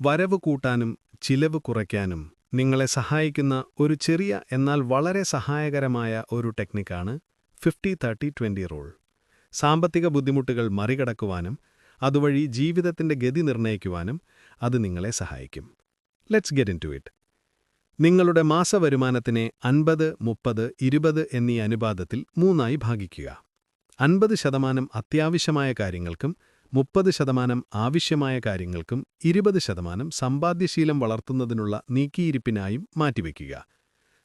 വരവ് കൂട്ടാനും ചിലവ് കുറയ്ക്കാനും നിങ്ങളെ സഹായിക്കുന്ന ഒരു ചെറിയ എന്നാൽ വളരെ സഹായകരമായ ഒരു ടെക്നിക്കാണ് ഫിഫ്റ്റി തേർട്ടി ട്വന്റി റൂൾ. സാമ്പത്തിക ബുദ്ധിമുട്ടുകൾ മറികടക്കുവാനും അതുവഴി ജീവിതത്തിന്റെ ഗതി നിർണയിക്കുവാനും അത് നിങ്ങളെ സഹായിക്കും. Let's get into it നിങ്ങളുടെ മാസവരുമാനത്തിനെ അൻപത് മുപ്പത് ഇരുപത് എന്നീ അനുപാതത്തിൽ മൂന്നായി ഭാഗിക്കുക. അൻപത് ശതമാനം അത്യാവശ്യമായ കാര്യങ്ങൾക്കും മുപ്പത് ശതമാനം ആവശ്യമായ കാര്യങ്ങൾക്കും ഇരുപത് ശതമാനം സമ്പാദ്യശീലം വളർത്തുന്നതിനുള്ള നീക്കിയിരിപ്പിനായും മാറ്റിവെക്കുക.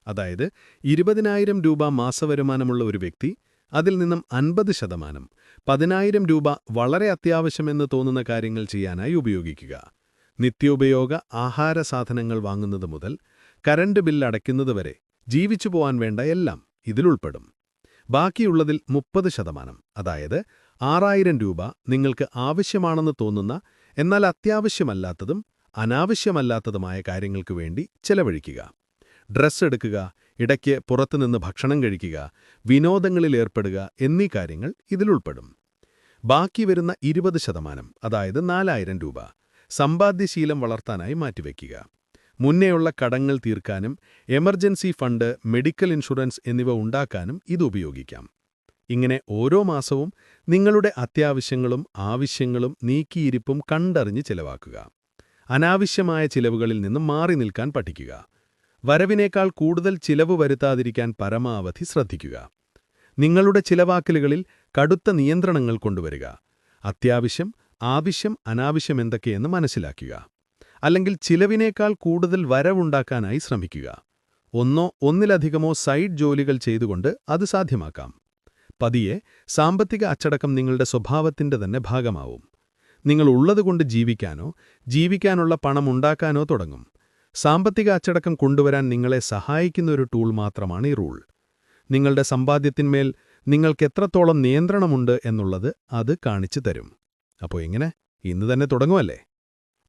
അതായത് ഇരുപതിനായിരം രൂപ മാസവരുമാനമുള്ള ഒരു വ്യക്തി അതിൽ നിന്നും അൻപത് ശതമാനം പതിനായിരം രൂപ വളരെ അത്യാവശ്യമെന്ന് തോന്നുന്ന കാര്യങ്ങൾ ചെയ്യാനായി ഉപയോഗിക്കുക. നിത്യോപയോഗ ആഹാര സാധനങ്ങൾ വാങ്ങുന്നത് മുതൽ കരണ്ട് ബില്ല് അടയ്ക്കുന്നതുവരെ ജീവിച്ചു പോവാൻ വേണ്ട എല്ലാം ഇതിലുൾപ്പെടും. ബാക്കിയുള്ളതിൽ മുപ്പത് ശതമാനം അതായത് ആറായിരം രൂപ നിങ്ങൾക്ക് ആവശ്യമാണെന്ന് തോന്നുന്ന എന്നാൽ അത്യാവശ്യമല്ലാത്തതും അനാവശ്യമല്ലാത്തതുമായ കാര്യങ്ങൾക്ക് വേണ്ടി ചെലവഴിക്കുക. ഡ്രസ്സ് എടുക്കുക ഇടയ്ക്ക് പുറത്തുനിന്ന് ഭക്ഷണം കഴിക്കുക വിനോദങ്ങളിൽ ഏർപ്പെടുക എന്നീ കാര്യങ്ങൾ ഇതിലുൾപ്പെടും. ബാക്കി വരുന്ന ഇരുപത് ശതമാനം അതായത് നാലായിരം രൂപ സമ്പാദ്യശീലം വളർത്താനായി മാറ്റിവെക്കുക. മുന്നേയുള്ള കടങ്ങൾ തീർക്കാനും എമർജൻസി ഫണ്ട് മെഡിക്കൽ ഇൻഷുറൻസ് എന്നിവ ഉണ്ടാക്കാനും ഇത് ഉപയോഗിക്കാം. ഇങ്ങനെ ഓരോ മാസവും നിങ്ങളുടെ അത്യാവശ്യങ്ങളും ആവശ്യങ്ങളും നീക്കിയിരിപ്പും കണ്ടറിഞ്ഞ് ചിലവാക്കുക. അനാവശ്യമായ ചിലവുകളിൽ നിന്നും മാറി നിൽക്കാൻ പഠിക്കുക. വരവിനേക്കാൾ കൂടുതൽ ചിലവ് വരുത്താതിരിക്കാൻ പരമാവധി ശ്രദ്ധിക്കുക. നിങ്ങളുടെ ചിലവാക്കലുകളിൽ കടുത്ത നിയന്ത്രണങ്ങൾ കൊണ്ടുവരിക. അത്യാവശ്യം ആവശ്യം അനാവശ്യം എന്തൊക്കെയെന്ന് മനസ്സിലാക്കുക. അല്ലെങ്കിൽ ചിലവിനേക്കാൾ കൂടുതൽ വരവുണ്ടാക്കാനായി ശ്രമിക്കുക. ഒന്നോ ഒന്നിലധികമോ സൈഡ് ജോലികൾ ചെയ്തുകൊണ്ട് അത് സാധ്യമാക്കാം. പതിയെ സാമ്പത്തിക അച്ചടക്കം നിങ്ങളുടെ സ്വഭാവത്തിന്റെ തന്നെ ഭാഗമാവും. നിങ്ങൾ ഉള്ളതുകൊണ്ട് ജീവിക്കാനോ ജീവിക്കാനുള്ള പണം ഉണ്ടാക്കാനോ തുടങ്ങും. സാമ്പത്തിക അച്ചടക്കം കൊണ്ടുവരാൻ നിങ്ങളെ സഹായിക്കുന്ന ഒരു ടൂൾ മാത്രമാണ് ഈ റൂൾ. നിങ്ങളുടെ സമ്പാദ്യത്തിന്മേൽ നിങ്ങൾക്ക് എത്രത്തോളം നിയന്ത്രണമുണ്ട് എന്നുള്ളത് അത് കാണിച്ചു തരും. അപ്പോൾ എങ്ങനെ? ഇന്ന് തന്നെ തുടങ്ങുമല്ലേ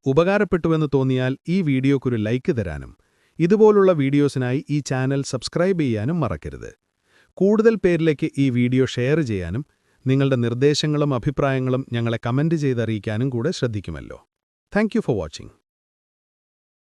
ഉപകാരപ്പെട്ടുവെന്ന് തോന്നിയാൽ ഈ വീഡിയോക്കൊരു ലൈക്ക് തരാനും ഇതുപോലുള്ള വീഡിയോസിനായി ഈ ചാനൽ സബ്സ്ക്രൈബ് ചെയ്യാനും മറക്കരുത്. കൂടുതൽ പേരിലേക്ക് ഈ വീഡിയോ ഷെയർ ചെയ്യാനും നിങ്ങളുടെ നിർദ്ദേശങ്ങളും അഭിപ്രായങ്ങളും ഞങ്ങളെ കമന്റ് ചെയ്തറിയിക്കാനും കൂടെ ശ്രദ്ധിക്കുമല്ലോ. Thank for watching